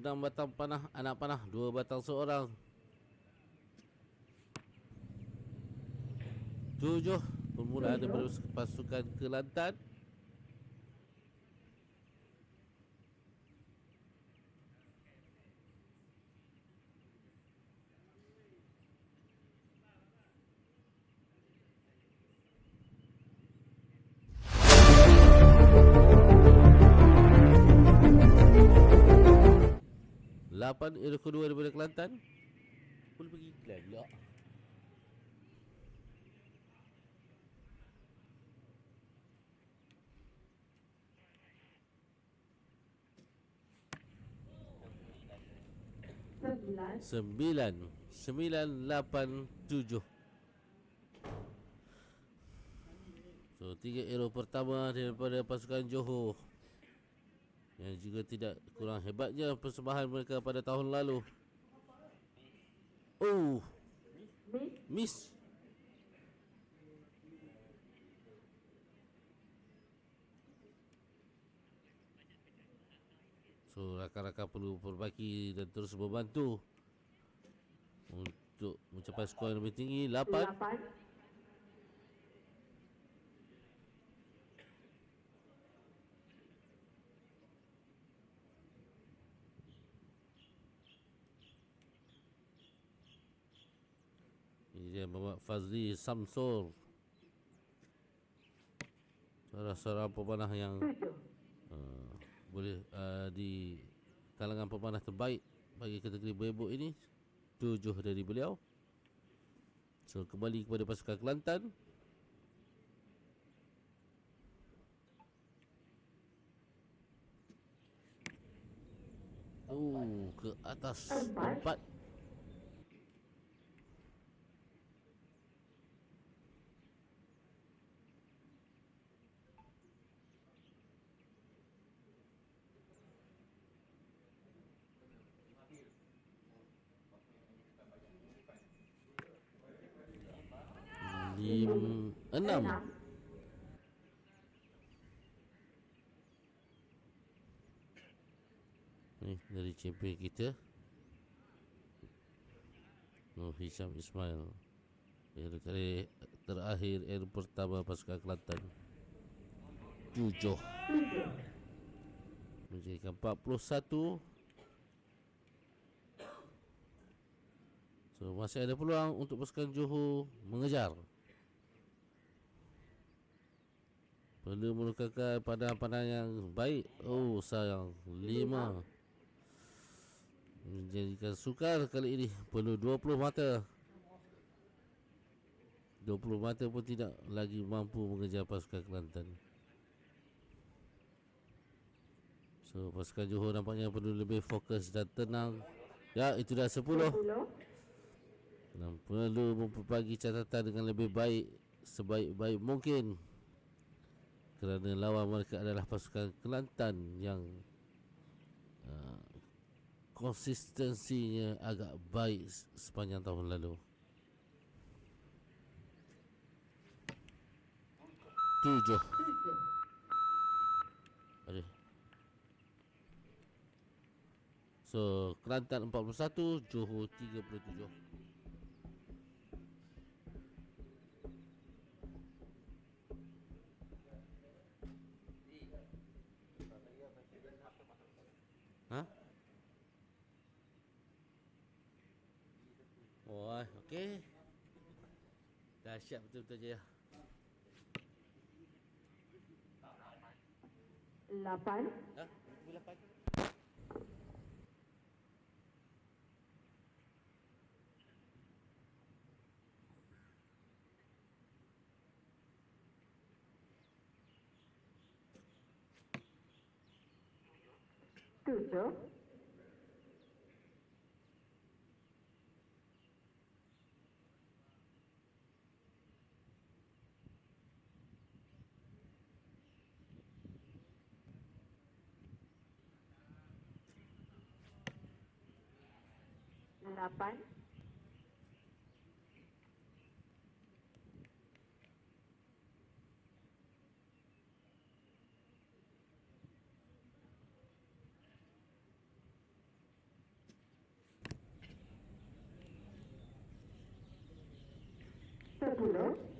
enam batang panah anak panah dua batang seorang. Tujuh. Permulaan daripada pasukan Kelantan Lapan Yang kedua daripada Kelantan? Boleh pergi iklan pula. Sembilan. Sembilan Lapan Tujuh. So tiga aero pertama Daripada pasukan Johor yang juga tidak kurang hebatnya persembahan mereka pada tahun lalu. Oh. Miss. So rakan-rakan perlu perbaiki dan terus membantu untuk mencapai skor yang lebih tinggi 8. 8. Fazli Samsul Salah seorang pemanah yang uh, boleh uh, di kalangan pemanah terbaik bagi kategori bebok ini tujuh dari beliau. So kembali kepada pasukan Kelantan. Oh, ke atas Empat. Enam. Enam. Ni dari champion kita. Nur Hisham Ismail. Kali terakhir era pertama pasukan Kelantan. Tujuh. Menjadikan 41. So masih ada peluang untuk pasukan Johor mengejar. Perlu melukakan pandangan-pandangan yang baik. Oh sayang. Lima. Menjadikan sukar kali ini. Perlu 20 mata. 20 mata pun tidak lagi mampu mengejar pasukan Kelantan. So pasukan Johor nampaknya perlu lebih fokus dan tenang. Ya, itu dah 10. Sepuluh. Dan perlu memperbagi catatan dengan lebih baik sebaik-baik mungkin. Kerana lawan mereka adalah pasukan Kelantan yang uh, konsistensinya agak baik sepanjang tahun lalu. Tujuh. Ada. So, Kelantan 41, Johor 37. Ha? Oh, okey. Dahsyat betul-betul je. Lapan. Ha? Bila pagi? Tujuh. harapan. Sepuluh.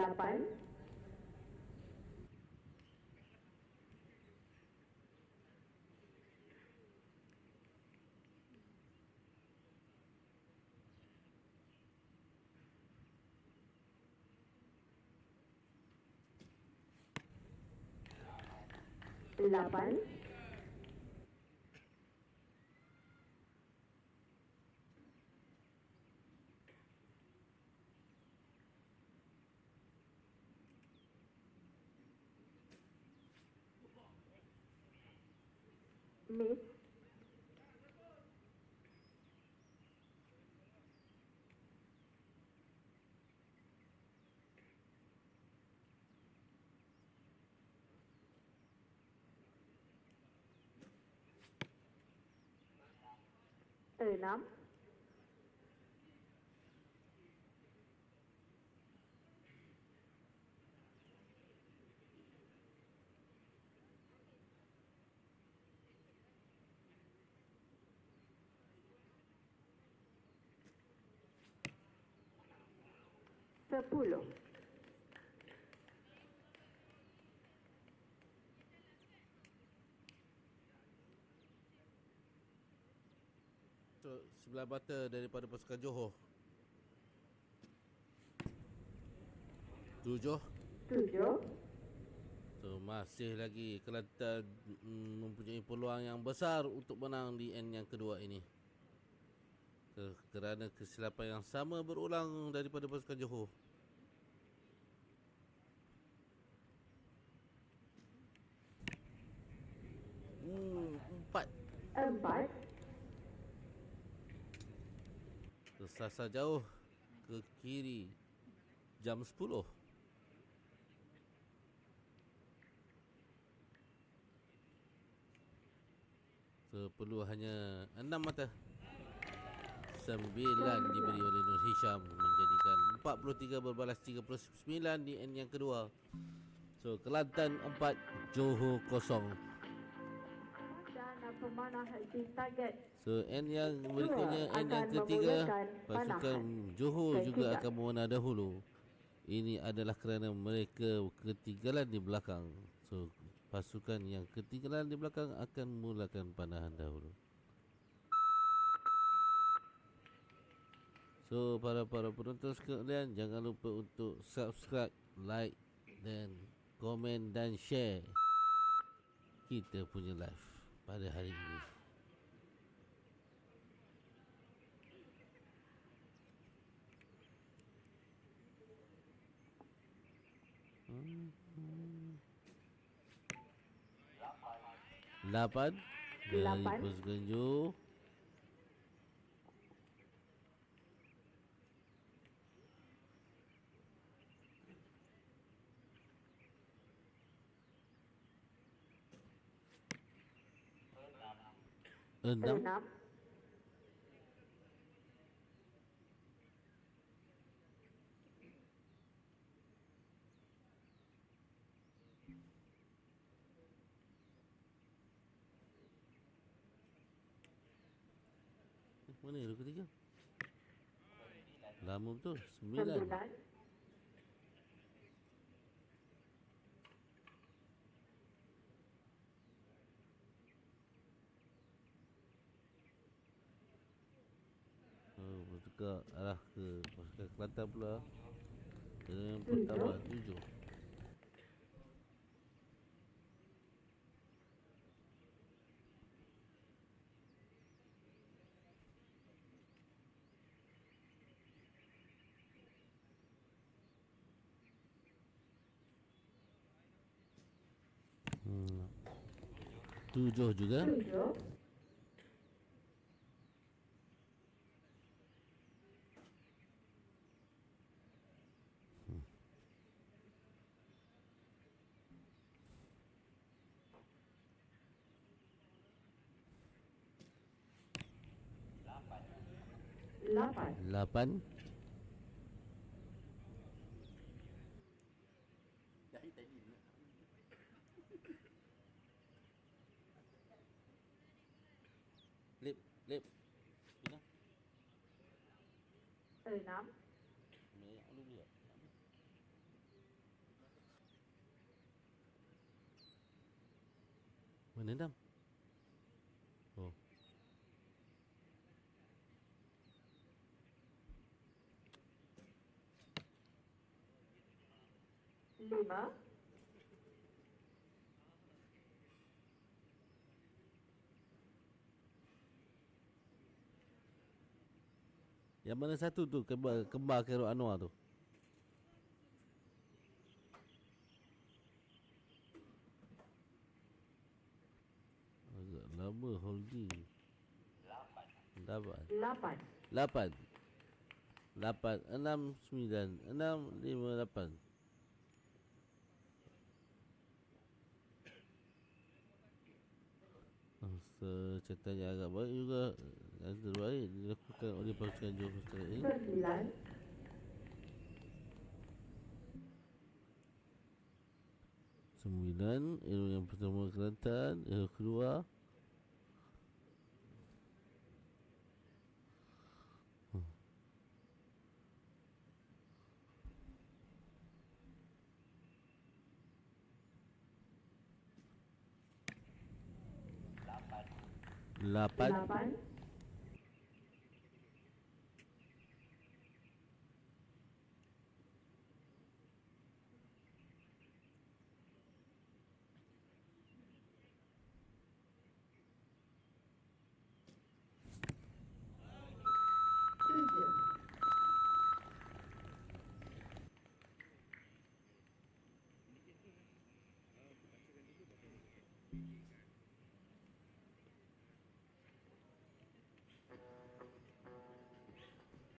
8 8 Enam. Sepuluh. Sebelah mata daripada pasukan Johor. Tujuh. Tujuh. So, masih lagi Kelantan mm, mempunyai peluang yang besar untuk menang di end yang kedua ini. Ke, kerana kesilapan yang sama berulang daripada pasukan Johor. Hmm, empat. Empat. Tersasar jauh ke kiri jam 10. So, perlu hanya 6 mata. 9 diberi oleh Nur Hisham menjadikan 43 berbalas 39 di end yang kedua. So, Kelantan 4, Johor 0. So end yang berikutnya end yang ketiga pasukan. Johor juga akan memenang dahulu. Ini adalah kerana mereka ketinggalan di belakang. So pasukan yang ketinggalan di belakang akan mulakan panahan dahulu. So para para penonton sekalian jangan lupa untuk subscribe, like dan komen dan share kita punya live pada hari ini. Lapan dari Lapan. pasukan Enam. enam. Mana yang ketiga? Lama betul. Sembilan. Sembilan. Bertukar arah ke pasukan Kelantan pula. Dengan pertama tujuh. Hmm. Tujuh juga. Tujuh. Lapan. Lapan. Lip, lip. Ina. Enam. Merah dulu dia. Mana enam? Oh. Lima. Yang mana satu tu kembar, kembar Khairul Anwar tu? Agak lama holding. Lapan. Lapan. Lapan. Lapan. Enam sembilan. Enam lima lapan. Secatatnya agak baik juga Yang terbaik dilakukan oleh pasukan Johor Coast ini Sembilan. Sembilan Elo yang pertama Kelantan Elo kedua Lapan Lapan.